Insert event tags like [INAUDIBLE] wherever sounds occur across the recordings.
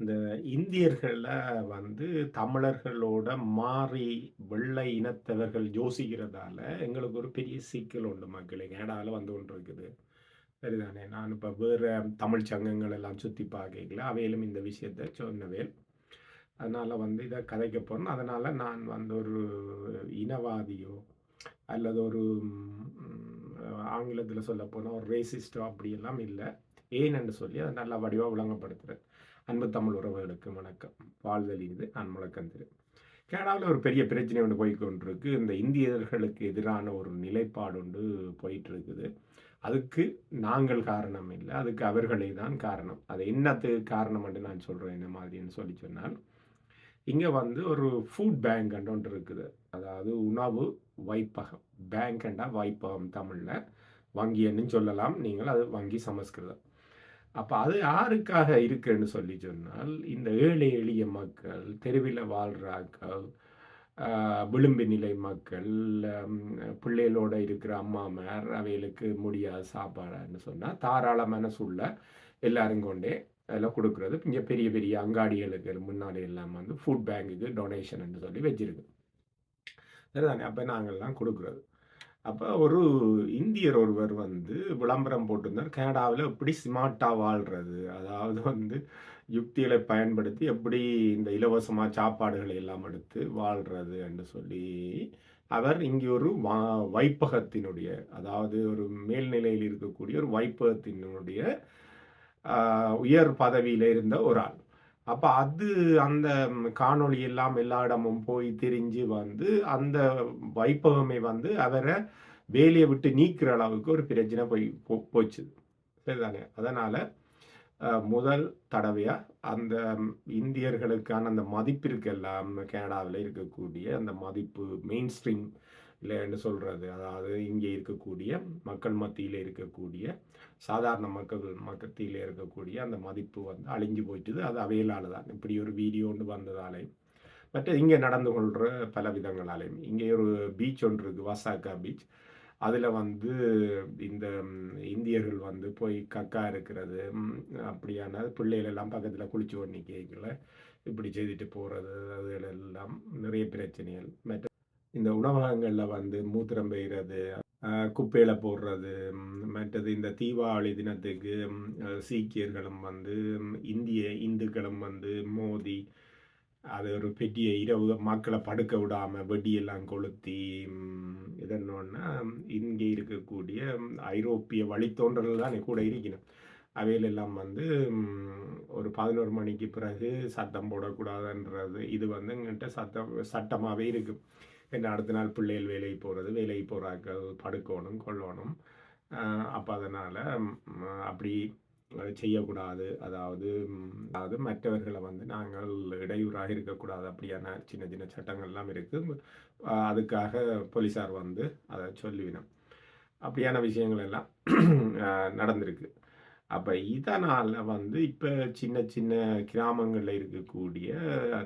இந்த இந்தியர்களை வந்து தமிழர்களோட மாறி வெள்ளை இனத்தவர்கள் யோசிக்கிறதால எங்களுக்கு ஒரு பெரிய சிக்கல் உண்டு மக்களே. கனடால வந்து கொண்டு இருக்குது. சரிதானே. நான் இப்போ வேறு தமிழ் சங்கங்கள் எல்லாம் சுற்றி பார்க்கல அவையிலும் இந்த விஷயத்த சொன்னவே அதனால் வந்து இதை கதைக்க போறேன். அதனால் நான் வந்து ஒரு இனவாதியோ அல்லது ஒரு ஆங்கிலத்தில் சொல்ல போனால் ஒரு ரேசிஸ்ட்டோ அப்படியெல்லாம் இல்லை ஏனென்று சொல்லி அதை நல்லா வடிவாக விளங்கப்படுத்துகிறேன் அன்பு தமிழ் உறவுகளுக்கு வணக்கம். வாழ்தல் இது நான் முழக்கம் திரு. ஒரு பெரிய பிரச்சனை ஒன்று போய்கொண்டிருக்கு இந்த இந்தியர்களுக்கு எதிரான ஒரு நிலைப்பாடு ஒன்று போயிட்டு இருக்குது. அதுக்கு நாங்கள் காரணம் இல்லை அதுக்கு அவர்களே தான் காரணம். அது என்னத்துக்கு காரணம் என்று நான் சொல்கிறேன் என்ன மாதிரின்னு சொல்லி சொன்னால், இங்கே வந்து ஒரு ஃபுட் பேங்க் ஒன்று இருக்குது. அதாவது உணவு வைப்பகம். பேங்க் என்றா வைப்பகம் தமிழில் வங்கி என்னன்னு சொல்லலாம். நீங்கள் அது வங்கி சமஸ்கிருதம். அப்போ அது யாருக்காக இருக்குன்னு சொல்லி சொன்னால், இந்த ஏழை எளிய மக்கள், தெருவில் வாழ்கிறாக்கள் விளிம்பு நிலை மக்கள், பிள்ளைகளோட இருக்கிற அம்மாமார், அவைகளுக்கு முடியாத சாப்பாடுன்னு சொன்னால் தாராள மனசுள்ள எல்லாரும் கொண்டே அதெல்லாம் கொடுக்குறது. இங்கே பெரிய பெரிய அங்காடிகளுக்கு முன்னாடி எல்லாம் வந்து ஃபுட் பேங்குக்கு டொனேஷன் சொல்லி வச்சுருக்கு. சரிதானே. அப்போ நாங்கள்லாம் கொடுக்குறது. அப்போ ஒரு இந்தியர் ஒருவர் வந்து விளம்பரம் போட்டிருந்தார். கனடாவில் எப்படி ஸ்மார்ட்டாக வாழ்கிறது அதாவது வந்து யுக்திகளை பயன்படுத்தி எப்படி இந்த இலவசமாக சாப்பாடுகளை எல்லாம் எடுத்து வாழ்கிறது என்று சொல்லி, அவர் இங்கே ஒரு வா வைப்பகத்தினுடைய அதாவது ஒரு மேல்நிலையில் இருக்கக்கூடிய ஒரு வைப்பகத்தினுடைய உயர் பதவியில் இருந்த ஒரு ஆள். அப்ப அது அந்த காணொளி எல்லாம் எல்லா இடமும் போய் திரிஞ்சு வந்து, அந்த வைப்பகமே வந்து அவரை வேலையை விட்டு நீக்கிற அளவுக்கு ஒரு பிரச்சனை போய் போ போச்சு. சரிதானே. அதனால முதல் தடவையா அந்த இந்தியர்களுக்கான அந்த மதிப்பிற்கெல்லாம் கனடாவில் இருக்கக்கூடிய அந்த மதிப்பு மெயின் ஸ்ட்ரீம் இல்லைன்னு சொல்கிறது அதாவது இங்கே இருக்கக்கூடிய மக்கள் மத்தியில் இருக்கக்கூடிய சாதாரண மக்கள் மத்தியில இருக்கக்கூடிய அந்த மதிப்பு வந்து அழிஞ்சு போயிட்டுது. அது அவைகளால தான். இப்படி ஒரு வீடியோ ஒன்று வந்ததாலேயும் மற்ற இங்கே நடந்து கொள்கிற பல விதங்களாலேயும் இங்கே ஒரு பீச் ஒன்று இருக்குது வசாக்கா பீச். அதில் வந்து இந்த இந்தியர்கள் வந்து போய் கக்கா இருக்கிறது, அப்படியான பிள்ளைகளெல்லாம் பக்கத்தில் குளிச்சு கொண்டு இப்படி செய்துட்டு போகிறது அது எல்லாம் நிறைய பிரச்சனைகள். மற்ற இந்த உணவகங்களில் வந்து மூத்திரம் பெய்கிறது குப்பையில் குப்பையில போடுறது, மற்றது இந்த தீபாவளி தினத்துக்கு சீக்கியர்களும் வந்து இந்திய இந்துக்களும் வந்து மோதி, அது ஒரு பெரிய இரவு மக்களை படுக்க விடாம வெடியெல்லாம் கொளுத்தி, ம் இங்கே இருக்கக்கூடிய ஐரோப்பிய வழித்தோன்றல் தான் கூட இருக்கணும். அவையிலெல்லாம் வந்து ஒரு 11 மணிக்கு பிறகு சத்தம் போடக்கூடாதுன்றது இது வந்து எங்கிட்ட சத்தம் சட்டமாகவே இருக்குது ஏன்னா அடுத்த நாள் பிள்ளைகள் வேலைக்கு போகிறது வேலைக்கு போகிறாக்கள் படுக்கணும் கொள்ளணும். அப்போ அதனால் அப்படி செய்யக்கூடாது. அதாவது அதாவது மற்றவர்களை வந்து நாங்கள் இடையூறாக இருக்கக்கூடாது. அப்படியான சின்ன சின்ன சட்டங்கள்லாம் இருக்குது அதுக்காக போலீஸார் வந்து அதை சொல்லிவினம். அப்படியான விஷயங்கள் எல்லாம் நடந்திருக்கு. அப்போ இதனால் வந்து இப்போ சின்ன சின்ன கிராமங்களில் இருக்கக்கூடிய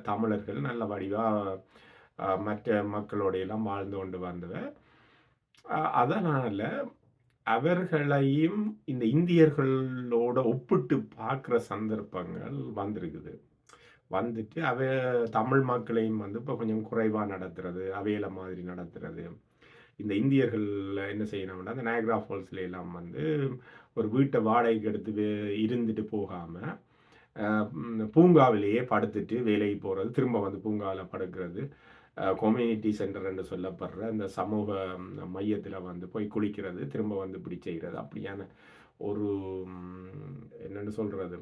தமிழர்கள் நல்ல வடிவாக மற்ற மக்களோடையெல்லாம் வாழ்ந்து கொண்டு வந்தவர் அதனால் அவர்களையும் இந்த இந்தியர்களோட ஒப்பிட்டு பார்க்குற சந்தர்ப்பங்கள் வந்திருக்குது. வந்துட்டு அவ தமிழ் மக்களையும் வந்து இப்போ கொஞ்சம் குறைவாக நடத்துறது, அவையில மாதிரி நடத்துறது. இந்த இந்தியர்கள் என்ன செய்யணும்னா, அந்த நயாகரா ஃபால்ஸ்ல எல்லாம் வந்து ஒரு வீட்டை வாடகைக்கு எடுத்து இருந்துட்டு போகாமல் பூங்காவிலேயே படுத்துட்டு வேலைக்கு போகிறது திரும்ப வந்து பூங்காவில் படுக்கிறது. கொம்யூனிட்டி கம்யூனிட்டி சென்டர் என்று சொல்லப்படுற இந்த சமூக மையத்தில் வந்து போய் குளிக்கிறது, திரும்ப வந்து இப்படி செய்கிறது அப்படியான ஒரு என்னென்னு சொல்கிறது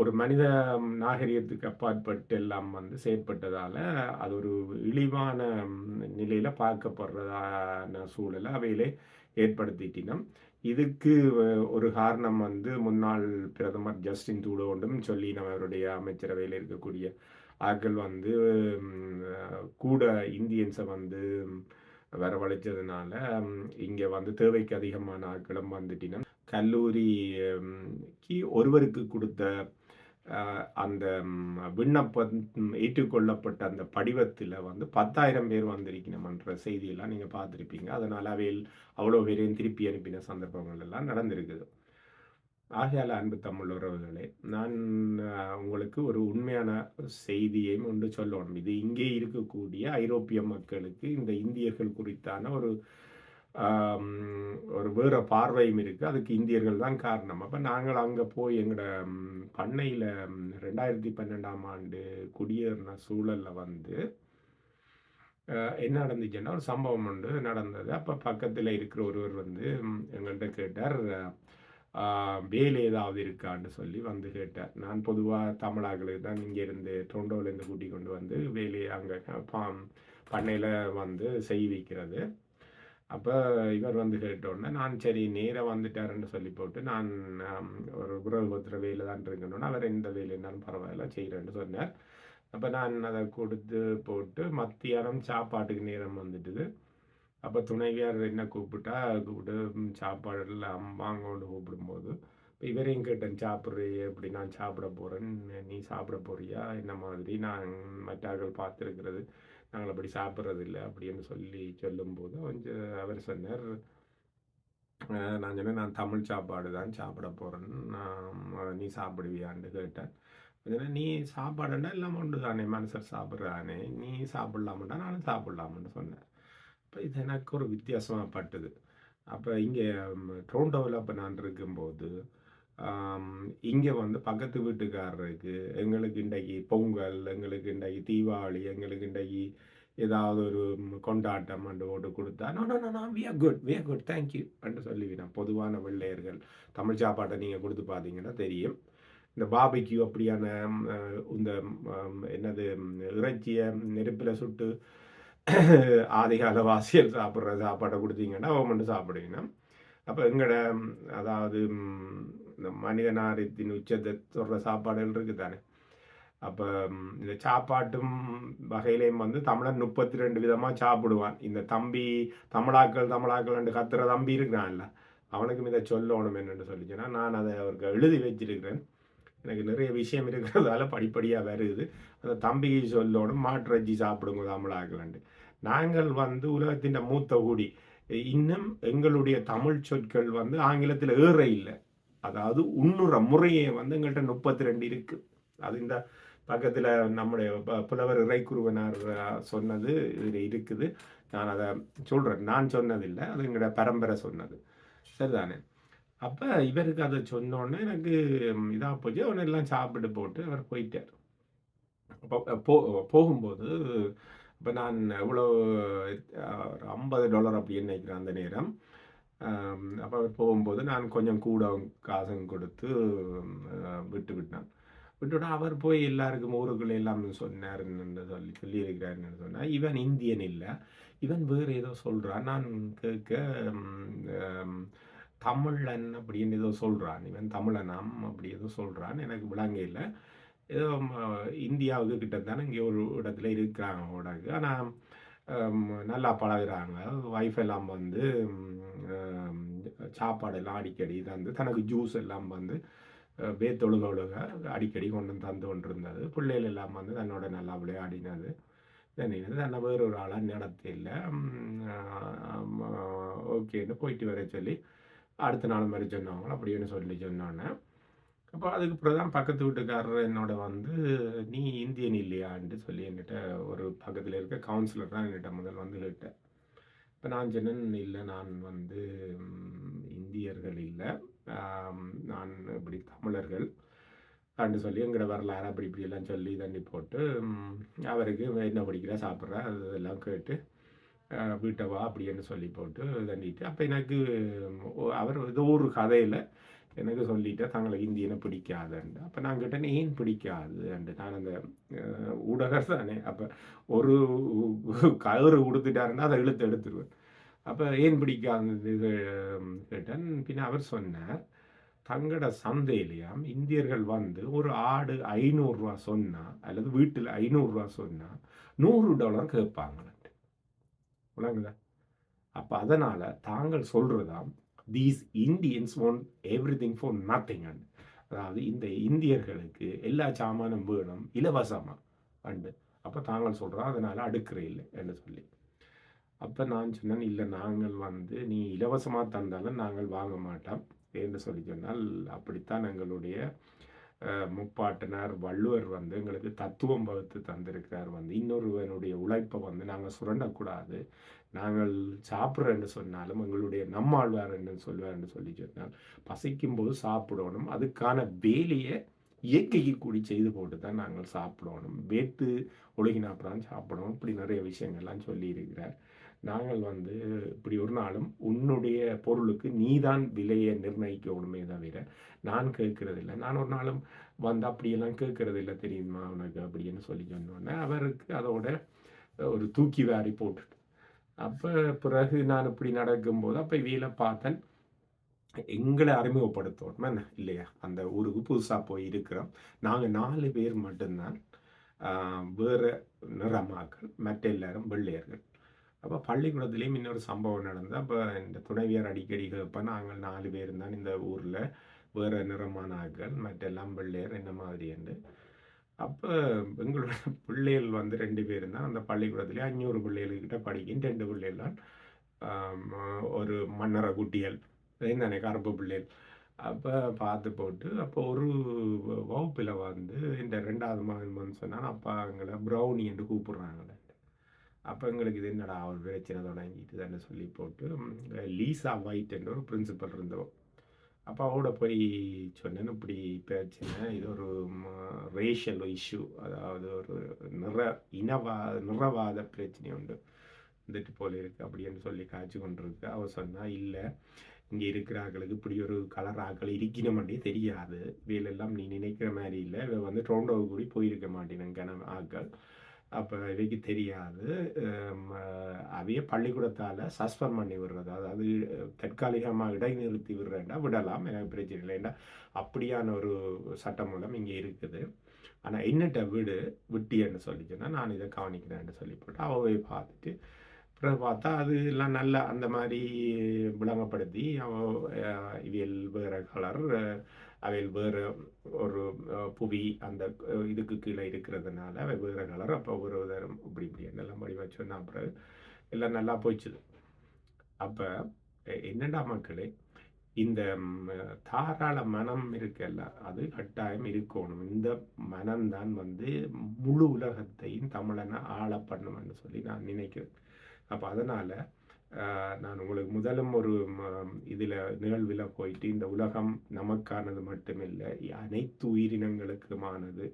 ஒரு மனித நாகரிகத்துக்கு அப்பாற்பட்டு எல்லாம் வந்து செயற்பட்டதால் அது ஒரு இழிவான நிலையில் பார்க்கப்படுறதான சூழலை அவையிலே ஏற்படுத்திட்டினம். இதுக்கு ஒரு காரணம் வந்து முன்னாள் பிரதமர் ஜஸ்டின் தூடோண்டும் சொல்லினம் அவருடைய அமைச்சரவையில் இருக்கக்கூடிய ஆட்கள் வந்து கூட இந்தியன்ஸை வந்து வரவழைச்சதுனால, இங்கே வந்து தேவைக்கு அதிகமான ஆட்களும் வந்துட்டினா கல்லூரிக்கு ஒருவருக்கு கொடுத்த அந்த விண்ணப்பம் ஏற்றுக்கொள்ளப்பட்ட அந்த படிவத்தில் வந்து 10,000 பேர் வந்திருக்கணும்ன்ற செய்தியெல்லாம் நீங்கள் பார்த்துருப்பீங்க அதனால் அவையில் அவ்வளோ பேரையும் திருப்பி அனுப்பின சந்தர்ப்பங்கள் எல்லாம் நடந்திருக்குது. ஆகையால் அன்பு தமிழ் உறவுகளே நான் உங்களுக்கு ஒரு உண்மையான செய்தியையும் ஒன்று சொல்லணும். இது இங்கே இருக்கக்கூடிய ஐரோப்பிய மக்களுக்கு இந்த இந்தியர்கள் குறித்தான ஒரு ஒரு வேறு பார்வையும் இருக்குது அதுக்கு இந்தியர்கள் தான் காரணம். அப்போ நாங்கள் அங்கே போய் எங்களோட பண்ணையில் ரெண்டாயிரத்தி பன்னெண்டாம் ஆண்டு குடியேறின சூழலில் வந்து என்ன நடந்துச்சுன்னா ஒரு சம்பவம் உண்டு நடந்தது. அப்போ பக்கத்தில் இருக்கிற ஒருவர் வந்து எங்கள்கிட்ட கேட்டார் வேலை ஏதாவது இருக்கான்னு சொல்லி வந்து கேட்டார். நான் பொதுவாக தமிழாக்களுக்கு தான் இங்கேருந்து டொண்டோலேருந்து கூட்டி கொண்டு வந்து வேலையை அங்கே பண்ணையில் வந்து செய்விக்கிறது அப்போ இவர் வந்து கேட்டோடனே நான் சரி நேராக வந்துட்டாருன்னு சொல்லி போட்டு நான் ஒரு ஒரு உறவுபத்திர வேலை தான் இருக்கணும்னு அவர் எந்த வேலை இருந்தாலும் பரவாயில்ல செய்கிறேன்னு சொன்னார். அப்போ நான் அதை கொடுத்து போட்டு மத்தியானம் சாப்பாட்டுக்கு நேரம் வந்துட்டுது. அப்போ துணைவியார் என்ன கூப்பிட்டா கூப்பிட்டு சாப்பாடெல்லாம் சாப்பாடு எல்லாம் வாங்கன்னு கூப்பிடும்போது இப்போ இவரையும் கேட்டேன் சாப்பிட்றியே எப்படி நான் சாப்பிட போகிறேன் நீ சாப்பிட போறியா? என்ன மாதிரி? நான் மற்றார்கள் பார்த்துருக்கிறது நாங்கள் அப்படி சாப்பிட்றது இல்லை அப்படின்னு சொல்லி சொல்லும்போது கொஞ்சம் அவர் சொன்னார் நான் சொன்னேன் நான் தமிழ் சாப்பாடு தான் சாப்பிட போகிறேன் நான் நீ சாப்பிடுவியான்னு கேட்டேன். சொன்னேன், நீ சாப்பாடுன்னா எல்லாம் ஒன்று தானே மனுஷர் சாப்பிட்றானே நீ சாப்பிடலாமட்டா நானும் சாப்பிடலாம்னு சொன்னேன். அப்போ இது எனக்கு ஒரு வித்தியாசமாக பட்டுது. அப்போ இங்கே டொரண்டோவில் அப்போ நான் இருக்கும்போது இங்கே வந்து பக்கத்து வீட்டுக்காரருக்கு எங்களுக்கு இன்றைக்கு பொங்கல் எங்களுக்கு இன்றைக்கு தீபாவளி எங்களுக்கு இன்றைக்கு ஏதாவது ஒரு கொண்டாட்டம் அண்டு ஓட்டு கொடுத்தா no no no we are good we are good thank you and சொல்லிவிடும். பொதுவான வெள்ளையர்கள் தமிழ் சாப்பாட்டை நீங்கள் கொடுத்து பார்த்தீங்கன்னா தெரியும். இந்த பாபிக்யூ அப்படியான இந்த என்னது இறைச்சியை நெருப்பில் சுட்டு [COUGHS] ஆதிகால வாசியல் சாப்பிட்ற சாப்பாட்டை கொடுத்தீங்கன்னா அவன் மட்டும் சாப்பிடுவீங்கன்னா அப்போ எங்களோட அதாவது இந்த இந்த மனிதனாரத்தின் உச்சத்தை சொல்கிற சாப்பாடுகள் இருக்குது தானே அப்போ இந்த சாப்பாட்டும் வகையிலையும் வந்து தமிழன் முப்பத்தி ரெண்டு விதமாக சாப்பிடுவான். இந்த தம்பி தமிழாக்கள் தமிழாக்கள் கத்துற தம்பி இருக்கிறான்ல அவனுக்கும் இதை சொல்லணும் என்னென்னு சொல்லிச்சுன்னா நான் அதை அவருக்கு எழுதி வச்சிருக்கிறேன். எனக்கு நிறைய விஷயம் இருக்கிறதால படிப்படியாக வருது. அந்த தம்பி சொல்லோட மாட்டுறச்சி சாப்பிடுங்க தமிழாகலாண்டு நாங்கள் வந்து உலகத்தின் மூத்த கூடி. இன்னும் எங்களுடைய தமிழ் சொற்கள் வந்து ஆங்கிலத்தில் ஏற இல்லை. அதாவது உண்ணுற முறையே வந்து எங்கள்கிட்ட முப்பத்தி ரெண்டு இருக்குது அது இந்த பக்கத்தில் நம்முடைய ப- புலவர் இறைக்குருவனார் சொன்னது இதில் இருக்குது. நான் அதை சொல்கிறேன் நான் சொன்னதில்லை. அது எங்களோட பரம்பரை சொன்னது. சரிதானே? அப்போ இவருக்கு அதை சொன்னோன்னே எனக்கு இதாக போச்சு. அவனை எல்லாம் சாப்பிட்டு போட்டு அவர் போயிட்டார். அப்போ போ போகும்போது இப்போ நான் எவ்வளோ ஒரு ஐம்பது டாலர் அப்படின்னு நினைக்கிறேன் அந்த நேரம். அப்போ போகும்போது நான் கொஞ்சம் கூட காசும் கொடுத்து விட்டு விட்டான். விட்டுவிட்டு அவர் போய் எல்லாருக்கும் ஊருக்குள்ளே எல்லாம் சொன்னாருன்னு சொல்லி சொல்லியிருக்கிறாருன்னு சொன்னால் இவன் இந்தியன் இல்லை. இவன் வேறு ஏதோ சொல்கிறான் நான் கேட்க தமிழன் அப்படின்னு ஏதோ சொல்கிறான் இவன் தமிழனாம் அப்படி ஏதோ சொல்கிறான் எனக்கு விளங்க இல்லை. ஏதோ இந்தியாவுக்கு கிட்ட தானே இங்கே ஒரு இடத்துல இருக்கிறாங்க உடக்கு ஆனால் நல்லா பழகுறாங்க. ஒய்ஃப் எல்லாம் வந்து சாப்பாடு எல்லாம் சாப்பாடெல்லாம் அடிக்கடி தந்து தனக்கு ஜூஸ் எல்லாம் வந்து வேத்தொழுக பேத்தொழுக ஒழுக அடிக்கடி கொண்டு வந்து தந்து கொண்டிருந்தது. பிள்ளைகள் எல்லாம் வந்து தன்னோட நல்லா விளையாடினது. தண்ணினது தன்னை வேறொரு ஆளாக நடத்தில ஓகேன்னு போயிட்டு வர சொல்லி அடுத்த நாள் மாதிரி சொன்னாங்களோ? அப்படின்னு சொல்லி சொன்னோன்னே அப்போ அதுக்கு அப்புறம் தான் பக்கத்து வீட்டுக்காரர் என்னோட வந்து நீ இந்தியன் இல்லையான்ட்டு சொல்லி என்கிட்ட ஒரு பக்கத்தில் இருக்க கவுன்சிலர் தான் என்கிட்ட முதல் வந்து கேட்டேன் இப்போ நான் சொன்னேன் இல்லை நான் வந்து இந்தியர்கள் இல்லை. நான் இப்படி தமிழர்கள். அப்படின்னு சொல்லி எங்களோட வரலாறு அப்படி இப்படி எல்லாம் சொல்லி தண்ணி போட்டு அவருக்கு என்ன படிக்கிறா சாப்பிட்றா அதெல்லாம் கேட்டு வீட்டை வா அப்படின்னு சொல்லி போட்டு தண்டிட்டு அப்போ எனக்கு அவர் ஏதோ ஒரு கதையில் எனக்கு சொல்லிட்டா தங்களுக்கு இந்தியனை பிடிக்காதுண்டு அப்போ நான் கேட்டேன் ஏன் பிடிக்காது? அண்டு நான் அந்த ஊடகர் தானே அப்போ ஒரு கயிறு கொடுத்துட்டாருன்னா அதை இழுத்து எடுத்துருவேன். அப்போ ஏன் பிடிக்காது கேட்டேன். பின்ன அவர் சொன்னார் தங்களோட சந்தையிலையாம் இந்தியர்கள் வந்து ஒரு ஆடு ஐநூறுரூவா சொன்னால் அல்லது வீட்டில் ஐநூறுரூவா சொன்னால் நூறு டாலர் கேட்பாங்களே. விளங்குதா அப்போ அதனால் தாங்கள் சொல்கிறதாம் these Indians one everything for nothing and. அதாவது இந்த இந்தியர்களுக்கு எல்லா சாமானும் வேணும் இலவசமாக அண்டு. அப்போ தாங்கள் சொல்கிறா அதனால் அடுக்கிறே இல்லை என்று சொல்லி. அப்போ நான் சொன்னேன் இல்லை நாங்கள் வந்து நீ இலவசமாக தந்தாலும் நாங்கள் வாங்க மாட்டோம் என்று சொல்லி சொன்னால் அப்படித்தான் எங்களுடைய முப்பாட்டினார் வள்ளுவர் வந்து எங்களுக்கு தத்துவம் வகுத்து தந்திருக்கிறார் வந்து. இன்னொருவனுடைய உழைப்பை வந்து நாங்கள் சுரண்டக்கூடாது. நாங்கள் சாப்பிட்றேன்னு சொன்னாலும் எங்களுடைய நம்மாழ்வார் என்று சொல்லுவார் சொல்லி சொன்னால் பசிக்கும் போது சாப்பிடணும். அதுக்கான வேலையை இயற்கைக்கு கூடி செய்து போட்டு தான் நாங்கள் சாப்பிடணும். வேத்து ஒழுகினா அப்புறம் சாப்பிடணும். இப்படி நிறைய விஷயங்கள்லாம் சொல்லியிருக்கிறார். நாங்கள் வந்து இப்படி ஒரு நாளும் உன்னுடைய பொருளுக்கு நீதான் விலையை நிர்ணயிக்கணுமே தவிர நான் கேட்கறதில்ல. நான் ஒரு நாளும் வந்து அப்படியெல்லாம் கேட்கறதில்ல. தெரியுமா உனக்கு அப்படின்னு சொல்லி சொன்னோன்னே அவருக்கு அதோட ஒரு தூக்கி வாரி போட்டுட்டு. அப்போ பிறகு நான் இப்படி நடக்கும்போது அப்போ வீல பார்த்தேன் எங்களை அறிமுகப்படுத்தணும் என்ன? இல்லையா? அந்த ஊருக்கு புதுசாக போய் இருக்கிறோம். நாங்கள் நாலு பேர் மட்டும்தான் வேறு நிறமாக்கள் மற்ற எல்லாரும் வெள்ளையர்கள். அப்போ பள்ளிக்கூடத்துலேயும் இன்னொரு சம்பவம் நடந்தது. அப்போ இந்த துணைவியார் அடிக்கடி கேட்பா நாங்கள் நாலு பேர் தான் இந்த ஊரில் வேறு நிறமான ஆக்கள் மற்றெல்லாம் பிள்ளையர் என்ன மாதிரி என்று. அப்போ எங்களோட பிள்ளைகள் வந்து ரெண்டு பேர் தான் அந்த பள்ளிக்கூடத்துலேயே அஞ்சூறு பிள்ளைகள்கிட்ட படிக்கும் ரெண்டு பிள்ளைகள் தான் ஒரு மன்னரை குட்டிகள் தானே கருப்பு பிள்ளைகள். அப்போ பார்த்து போட்டு அப்போ ஒரு வகுப்பில் வந்து இந்த ரெண்டாவது மகன் சொன்னால் அப்பா எங்களை ப்ரௌனி என்று கூப்பிட்றாங்களே அப்போ எங்களுக்கு இது என்னடா அவர் பிரச்சனை தொடங்கிட்டு தானே சொல்லி போட்டு லீசா ஒயிட் என்ற ஒரு பிரின்சிபல் இருந்தோம் அப்போ அவட போய் சொன்னேன்னு இப்படி பிரச்சனை இது ஒரு ரேஷியல் இஷ்யூ அதாவது ஒரு நிற இனவா நிறவாத பிரச்சனை உண்டு. வந்துட்டு போல இருக்குது அப்படின்னு சொல்லி காய்ச்சி கொண்டிருக்கு. அவர் சொன்னால் இல்லை இங்கே இருக்கிற ஆக்களுக்கு இப்படி ஒரு கலர் ஆக்கள் மாட்டே தெரியாது. இவையிலெல்லாம் நீ நினைக்கிற மாதிரி இல்லை. இவ வந்து டொரண்டோவுக்கு கூடி போயிருக்க மாட்டேன் கன ஆக்கள். அப்போ இவைக்கு தெரியாது. அவைய பள்ளிக்கூடத்தால் சஸ்பெண்ட் பண்ணி விடுறது. அதாவது தற்காலிகமாக இடைநிறுத்தி விடுறேன்டா விடலாம் எனக்கு பிரச்சனை இல்லைண்டா அப்படியான ஒரு சட்டம் மூலம் இங்கே இருக்குது. ஆனால் என்னட்ட விடு விட்டியன்னு சொல்லிச்சுன்னா நான் இதை கவனிக்கிறேன்னு சொல்லி போட்டு அவை பார்த்துட்டு பிறகு பார்த்தா அது எல்லாம் நல்லா அந்த மாதிரி விளங்கப்படுத்தி அவ இவியல் வேறு கலர் அவையில் வேறு ஒரு புவி அந்த இதுக்கு கீழே இருக்கிறதுனால அவை வேறு கலர். அப்போ ஒரு தரம் இப்படி இப்படி என்னெல்லாம் படி வச்சோன்னா அப்புறம் எல்லாம் நல்லா போச்சுது அப்போ என்னடா மக்களே இந்த தாராள மனம் இருக்கல்ல அது கட்டாயம் இருக்கணும். இந்த மனம்தான் வந்து முழு உலகத்தையும் தமிழனை ஆள பண்ணுமென்னு சொல்லி நான் நினைக்கிறேன். அப்போ அதனால் நான் உங்களுக்கு முதலும் ஒரு இதில் நிகழ்வில் போயிட்டு இந்த உலகம் நமக்கானது மட்டுமில்லை அனைத்து உயிரினங்களுக்குமானது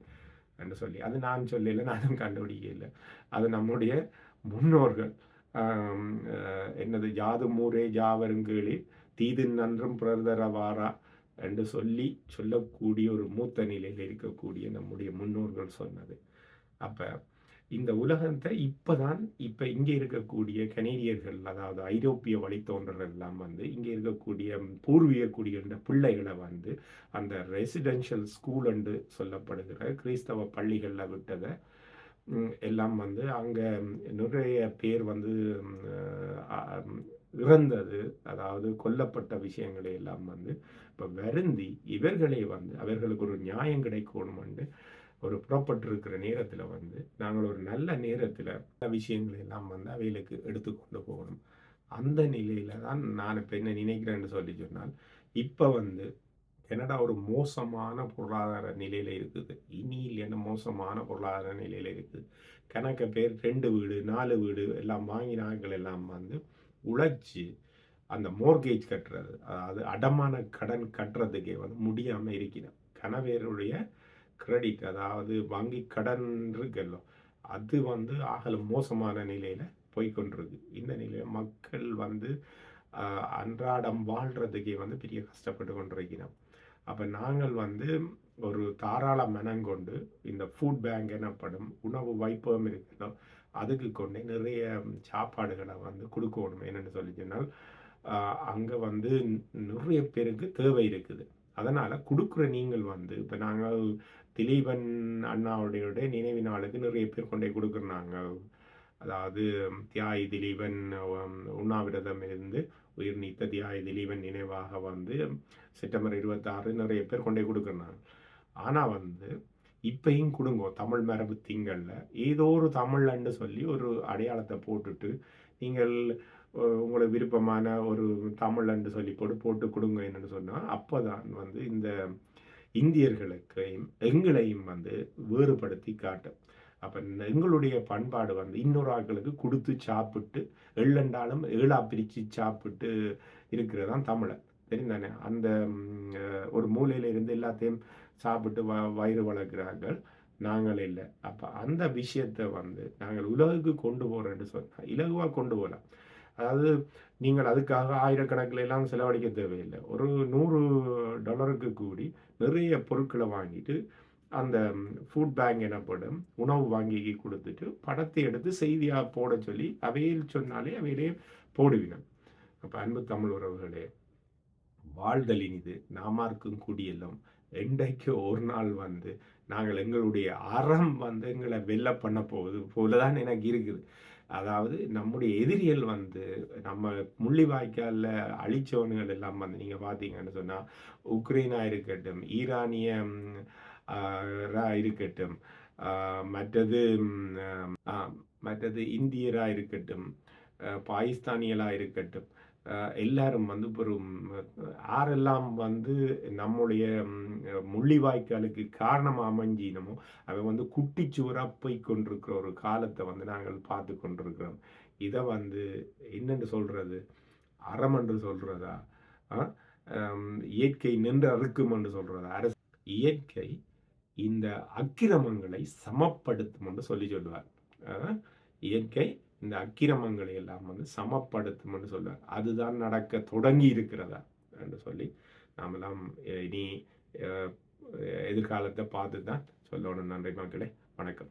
என்று சொல்லி அது நான் சொல்லல நானும் கண்டுபிடிக்கல. அது நம்முடைய முன்னோர்கள் என்னது யாது மூரே ஜாவருங்கேளி தீது நன்றும் பிரதரவாரா என்று சொல்லி சொல்லக்கூடிய ஒரு மூத்த நிலையில் இருக்கக்கூடிய நம்முடைய முன்னோர்கள் சொன்னது. அப்போ இந்த உலகத்தை இப்போதான் இப்போ இங்கே இருக்கக்கூடிய கனேடியர்கள் அதாவது ஐரோப்பிய வழித்தோன்றல் எல்லாம் வந்து இங்கே இருக்கக்கூடிய பூர்வீக குடியிருந்த பிள்ளைகளை வந்து அந்த ரெசிடென்ஷியல் ஸ்கூல் என்று சொல்லப்படுகிற கிறிஸ்தவ பள்ளிகளில் விட்டதை எல்லாம் வந்து அங்கே நிறைய பேர் வந்து இறந்தது அதாவது கொல்லப்பட்ட விஷயங்களை எல்லாம் வந்து இப்போ வருந்தி இவர்களே வந்து அவர்களுக்கு ஒரு நியாயம் கிடைக்கணும் ஒரு புறப்பட்டிருக்கிற நேரத்தில் வந்து நாங்கள் ஒரு நல்ல நேரத்தில் விஷயங்களை எல்லாம் வந்து அவைகளுக்கு எடுத்து கொண்டு போகணும். அந்த நிலையில தான் நான் இப்போ என்ன நினைக்கிறேன்னு சொல்லி சொன்னால் இப்போ வந்து கனடா ஒரு மோசமான பொருளாதார நிலையில் இருக்குது. இனி இல்லைன்னா மோசமான பொருளாதார நிலையில் இருக்குது. கணக்க பேர் ரெண்டு வீடு நாலு வீடு எல்லாம் வாங்கினார்கள் எல்லாம் வந்து உழைச்சி அந்த மோர்கேஜ் கட்டுறது அதாவது அடமான கடன் கட்டுறதுக்கே வந்து முடியாமல் இருக்கிறோம் கணவேருடைய கிரெடிட் அதாவது வங்கி கடன் இருக்குல்லோ அது வந்து ஆகல மோசமான நிலையில் போய்கொண்டிருக்கு இந்த நிலையில் மக்கள் வந்து அன்றாடம் வாழ்கிறதுக்கே வந்து பெரிய கஷ்டப்பட்டு கொண்டிருக்கிறோம் அப்போ நாங்கள் வந்து ஒரு தாராள மனங்கொண்டு இந்த ஃபுட் பேங்க் எனப்படும் உணவு வைப்பகம் இருக்கிறோம் அதுக்கு கொண்டு நிறைய சாப்பாடுகளை வந்து கொடுக்கணும் என்னென்னு சொல்லி சொன்னால் அங்கே வந்து நிறைய பேருக்கு தேவை இருக்குது. அதனால் கொடுக்குற நீங்கள் வந்து இப்போ நாங்கள் திலீபன் அண்ணாவுடைய நினைவு நாளுக்கு நிறைய பேர் கொண்டே கொடுக்குறாங்க. அதாவது தியாய் திலீபன் உண்ணாவிரதம் இருந்து உயிர் நீத்த தியாய் திலீபன் நினைவாக வந்து செப்டம்பர் இருபத்தாறு நிறைய பேர் கொண்டே கொடுக்குறாங்க. ஆனால் வந்து இப்பையும் கொடுங்கோ தமிழ் மரபு திங்களில். ஏதோ ஒரு தமிழ்ன்னு சொல்லி ஒரு அடையாளத்தை போட்டுட்டு நீங்கள் உங்களுக்கு விருப்பமான ஒரு தமிழ்ன்னு சொல்லி போட்டு போட்டு கொடுங்க என்னென்னு சொன்னால் அப்போ தான் வந்து இந்த இந்தியர்களுக்கையும் எங்களையும் வந்து வேறுபடுத்தி காட்டும் அப்ப இந்த எங்களுடைய பண்பாடு வந்து இன்னொரு ஆட்களுக்கு கொடுத்து சாப்பிட்டு எள்ளண்டாலும் ஏழா பிரிச்சு சாப்பிட்டு இருக்கிறதான் தமிழன் தெரிந்தானே? அந்த ஒரு மூலையில இருந்து எல்லாத்தையும் சாப்பிட்டு வ வயிறு வளர்க்கிறார்கள். நாங்கள் இல்லை. அப்ப அந்த விஷயத்தை வந்து நாங்கள் உலகுக்கு கொண்டு போகிறோன்னு சொன்னால் இலகுவா கொண்டு போகலாம். அதாவது நீங்கள் அதுக்காக ஆயிரக்கணக்கில் எல்லாம் செலவழிக்க தேவையில்லை. ஒரு நூறு டாலருக்கு கூடி நிறைய பொருட்களை வாங்கிட்டு அந்த ஃபுட் பேங்க் எனப்படும் உணவு வாங்கி கொடுத்துட்டு படத்தை எடுத்து செய்தியாக போட சொல்லி அவையில் சொன்னாலே அவையிலே போடுவினம். அப்போ அன்பு தமிழ் உறவுகளே வாழ்தலின் இது. நாமார்க்கும் குடியெல்லாம் என்றைக்கு ஒரு நாள் வந்து நாங்கள் எங்களுடைய அறம் வந்து எங்களை வெல்ல பண்ண போகுது போலதான் எனக்கு இருக்குது. அதாவது நம்முடைய எதிரிகள் வந்து நம்ம முள்ளிவாய்க்காலில் அழிச்சவனுகள் எல்லாம் வந்து நீங்கள் பார்த்தீங்கன்னு சொன்னால் உக்ரைனா இருக்கட்டும் ஈரானிய ரா இருக்கட்டும் மற்றது மற்றது இந்தியராக இருக்கட்டும் பாகிஸ்தானியலாக இருக்கட்டும் எல்லாரும் வந்து ஒரு யாரெல்லாம் வந்து நம்முடைய முள்ளிவாய்க்காலுக்கு காரணம் அமைஞ்சினமோ அவன் வந்து குட்டி சுவராக போய் கொண்டிருக்கிற ஒரு காலத்தை வந்து நாங்கள் பார்த்து கொண்டிருக்கிறோம். இதை வந்து என்னென்று சொல்கிறது அறம் என்று சொல்கிறதா இயற்கை நின்று அறுக்கும் என்று சொல்கிறதா அரசு இயற்கை இந்த அக்கிரமங்களை சமப்படுத்தும் என்று சொல்லி சொல்லுவார். இயற்கை இந்த அக்கிரமங்களை எல்லாம் வந்து சமப்படுத்தும்னு சொல்லுவார் அதுதான் நடக்க தொடங்கி இருக்கிறதா என்று சொல்லி நாமெல்லாம் இனி எதிர்காலத்தை பார்த்து தான் சொல்லணும். நன்றி மக்களே. வணக்கம்.